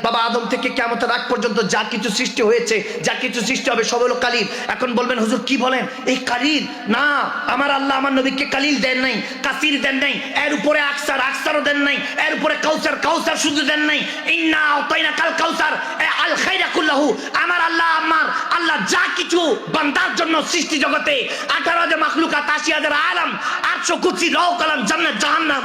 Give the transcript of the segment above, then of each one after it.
কাসির আদম থেকে কেমতের আগ পর্যন্ত যা কিছু সৃষ্টি হয়েছে, যা কিছু সৃষ্টি হবে, সব হলো কালিল। এখন বলবেন, হুজুর, কি বলেন? এই কালিল? না, আমার আল্লাহ আমার নবীকে কালিল দেন নাই, কাসির দেন নাই, এর উপরে আকসার, আকসারও দেন নাই, এর উপরে কাউসার কাউসার শুধু দেন নাই। ইন্না আতাইনা কাল কাউসার আল খাইরা কুল্লাহু। আমার আল্লাহ আমার আল্লাহ যা কিছু বান্দার জন্য সৃষ্টি জগতে আঠারো হাজার মাখলুকাত আশি হাজার আলম আটশো কুচি রও কালাম জান্নাত জাহান্নাম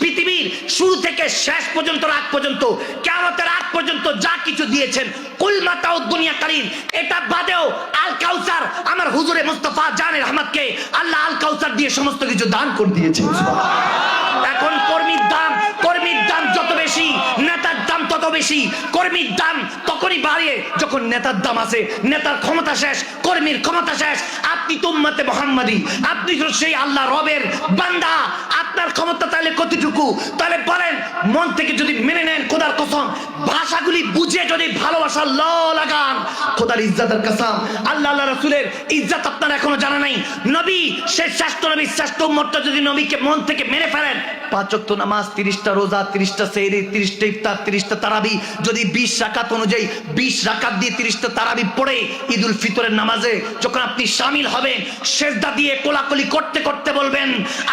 পৃথিবীর শুরু থেকে শেষ পর্যন্ত রাত পর্যন্ত কেমতের আগ পর্যন্ত যা কিছু দিয়েছেন কুল মাতা ও দুনিয়া কালীন এটা বাদেও আল কাউসার আমার হুজুরে মুস্তফা জানের আহমদকে আল্লাহ আল কাউসার দিয়ে সমস্ত কিছু দান করে দিয়েছেন। এখন কর্মীর দাম কর্মীর দাম যত বেশি কর্মীর দাম তখনই বাড়ে যখন নেতার দাম আছে নেতার ক্ষমতা শেষ, কর্মীর ক্ষমতা শেষ, আপনি তোমাতে মোহাম্মদী, আপনি তো সেই আল্লাহ রবের বান্দা, আপনার ক্ষমতা তাহলে কতটুকু? তাহলে বলেন, মন থেকে যদি মেনে নেন খোদার কসম ভাষাগুলি বুঝে যদি ভালোবাসা ল লাগান খোদার ইজ্জাতের কসম। আল্লাহ আল্লাহ রসুলের ইজ্জাত আপনার এখনও জানা নাই। নবী সে শ্রেষ্ঠ নবী, শ্রেষ্ঠ উম্মতটা যদি নবীকে মন থেকে মেনে ফেলেন নামাজ, তিরিশটা রোজা ইফতার, তিরিশটা তারাবি, যদি বিশ রাকাত অনুযায়ী বিশ রাকাত দিয়ে তিরিশটা তারাবি পড়ে ঈদ উল ফিতরের নামাজে, যখন আপনি সামিল হবেন, সেজদা দিয়ে কোলাকুলি করতে করতে বলবেন,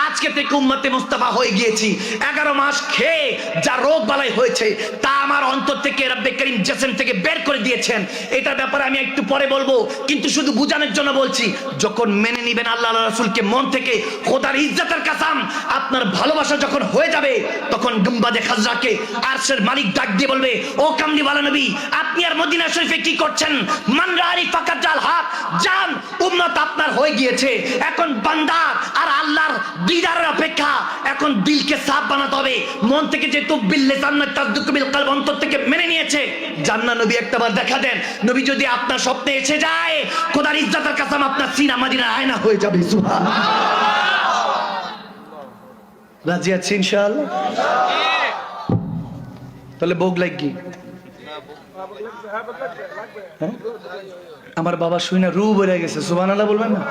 আজকে থেকে উম্মতে মুস্তাফা হয়ে গিয়েছি। এগারো মাস খেয়ে যা রোগ বালাই হয়েছে, তা আমার অন্তর থেকে রব্বে করিম জেসেম থেকে বের করে দিয়েছেন। এটার ব্যাপারে আমি একটু পরে বলব, কিন্তু শুধু বুঝানোর জন্য বলছি, যখন মেনে নিবেন আল্লাহ রাসুলকে মন থেকে খোদার ইজ্জতের কাসাম, আপনার ভালোবাসা যখন হয়ে যাবে, তখন গুম্বাদে খাজরাকে আরশের মালিক ডাক দিয়ে বলবে, ও কামলি বালা নবী, আপনি আর মদিনা শরীফে কি করছেন? মানরারি ফাকাত জাল হাত জান, উম্মত আপনার হয়ে গিয়েছে। এখন আর আল্লাহর দিদারের অপেক্ষা। এখন দিলকে সাফ বানাতে হবে। মন থেকে যেহেতু বিল্লে তাদ্দুক বিল অন্তর থেকে মেনে নিয়েছে। জান্নাত নবী একটাবার দেখা দেন। নবী যদি আপনার স্বপ্নে এসে যায় ইজ্জতের কাসাম আপনার সিনা মাদিনা আয়না হয়ে যাবে। সুবহানাল্লাহ। রাজি আছে ইনশাআল্লাহ? তাহলে ভোগ লাগি হ্যাঁ? আমার বাবা শুই না রু বেড়ে গেছে। সুবান বলবেন না?